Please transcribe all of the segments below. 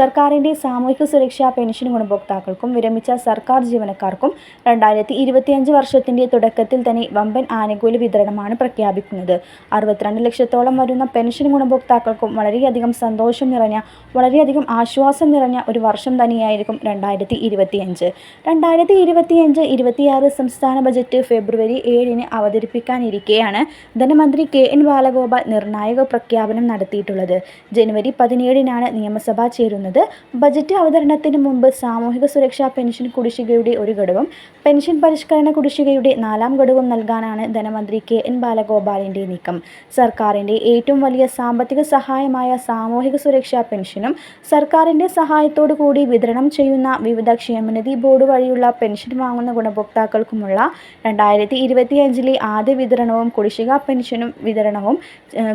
സർക്കാരിന്റെ സാമൂഹിക സുരക്ഷാ പെൻഷൻ ഗുണഭോക്താക്കൾക്കും വിരമിച്ച സർക്കാർ ജീവനക്കാർക്കും രണ്ടായിരത്തി ഇരുപത്തിയഞ്ച് വർഷത്തിന്റെ തുടക്കത്തിൽ തന്നെ വമ്പൻ ആനുകൂല്യ വിതരണമാണ് പ്രഖ്യാപിക്കുന്നത്. അറുപത്തിരണ്ട് ലക്ഷത്തോളം വരുന്ന പെൻഷൻ ഗുണഭോക്താക്കൾക്കും വളരെയധികം സന്തോഷം നിറഞ്ഞ വളരെയധികം ആശ്വാസം നിറഞ്ഞ ഒരു വർഷം തന്നെയായിരിക്കും രണ്ടായിരത്തി ഇരുപത്തിയഞ്ച് രണ്ടായിരത്തി ഇരുപത്തിയഞ്ച് ഇരുപത്തിയാറ് സംസ്ഥാന ബജറ്റ് ഫെബ്രുവരി ഏഴിന് അവതരിപ്പിക്കാനിരിക്കെയാണ് ധനമന്ത്രി കെ എൻ ബാലഗോപാൽ നിർണായക പ്രഖ്യാപനം നടത്തിയിട്ടുള്ളത്. ജനുവരി പതിനേഴിനാണ് നിയമസഭ ചേരുന്നത്. ബജറ്റ് അവതരണത്തിന് മുമ്പ് സാമൂഹിക സുരക്ഷാ പെൻഷൻ കുടിശ്ശികയുടെ ഒരു ഘടകം പെൻഷൻ പരിഷ്കരണ കുടിശ്ശികയുടെ നാലാം ഘടകം നൽകാനാണ് ധനമന്ത്രി കെ എൻ ബാലഗോപാലിന്റെ നീക്കം. സർക്കാരിന്റെ ഏറ്റവും വലിയ സാമ്പത്തിക സഹായമായ സാമൂഹിക സുരക്ഷാ പെൻഷനും സർക്കാരിന്റെ സഹായത്തോടു കൂടി വിതരണം ചെയ്യുന്ന വിവിധ ക്ഷേമനിധി ബോർഡ് വഴിയുള്ള പെൻഷൻ വാങ്ങുന്ന ഗുണഭോക്താക്കൾക്കുമുള്ള രണ്ടായിരത്തി ഇരുപത്തിയഞ്ചിലെ ആദ്യ വിതരണവും കുടിശ്ശിക പെൻഷനും വിതരണവും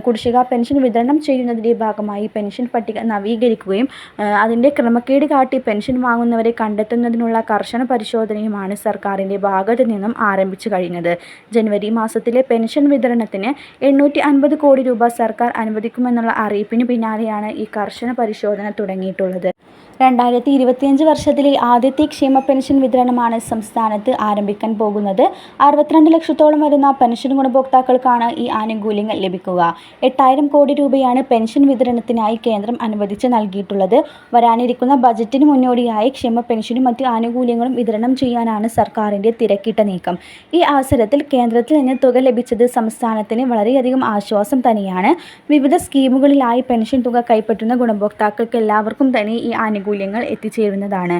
കുടിശ്ശിക പെൻഷൻ വിതരണം ചെയ്യുന്നതിന്റെ ഭാഗമായി പെൻഷൻ പട്ടിക നവീകരിക്കുകയും അതിന്റെ ക്രമക്കേട് കാട്ടി പെൻഷൻ വാങ്ങുന്നവരെ കണ്ടെത്തുന്നതിനുള്ള കർശന പരിശോധനയുമാണ് സർക്കാരിന്റെ ഭാഗത്തു നിന്നും ആരംഭിച്ചു കഴിഞ്ഞത്. ജനുവരി മാസത്തിലെ പെൻഷൻ വിതരണത്തിന് എണ്ണൂറ്റി അൻപത് കോടി രൂപ സർക്കാർ അനുവദിക്കുമെന്നുള്ള അറിയിപ്പിന് പിന്നാലെയാണ് ഈ കർശന പരിശോധന തുടങ്ങിയിട്ടുള്ളത്. രണ്ടായിരത്തി ഇരുപത്തിയഞ്ച് വർഷത്തിലെ ആദ്യത്തെ ക്ഷേമ പെൻഷൻ വിതരണമാണ് സംസ്ഥാനത്ത് ആരംഭിക്കാൻ പോകുന്നത്. അറുപത്തിരണ്ട് ലക്ഷത്തോളം വരുന്ന പെൻഷൻ ഗുണഭോക്താക്കൾക്കാണ് ഈ ആനുകൂല്യങ്ങൾ ലഭിക്കുക. എട്ടായിരം കോടി രൂപയാണ് പെൻഷൻ വിതരണത്തിനായി കേന്ദ്രം അനുവദിച്ച് നൽകിയിട്ടുള്ളത്. വരാനിരിക്കുന്ന ബജറ്റിന് മുന്നോടിയായി ക്ഷേമ പെൻഷനും മറ്റ് ആനുകൂല്യങ്ങളും വിതരണം ചെയ്യാനാണ് സർക്കാരിന്റെ തിരക്കിട്ട നീക്കം. ഈ അവസരത്തിൽ കേന്ദ്രത്തിൽ നിന്ന് തുക ലഭിച്ചത് സംസ്ഥാനത്തിന് വളരെയധികം ആശ്വാസം തന്നെയാണ്. വിവിധ സ്കീമുകളിലായി പെൻഷൻ തുക കൈപ്പറ്റുന്ന ഗുണഭോക്താക്കൾക്ക് എല്ലാവർക്കും തന്നെ ഈ ആനുകൂല്യങ്ങൾ എത്തിച്ചേരുന്നതാണ്.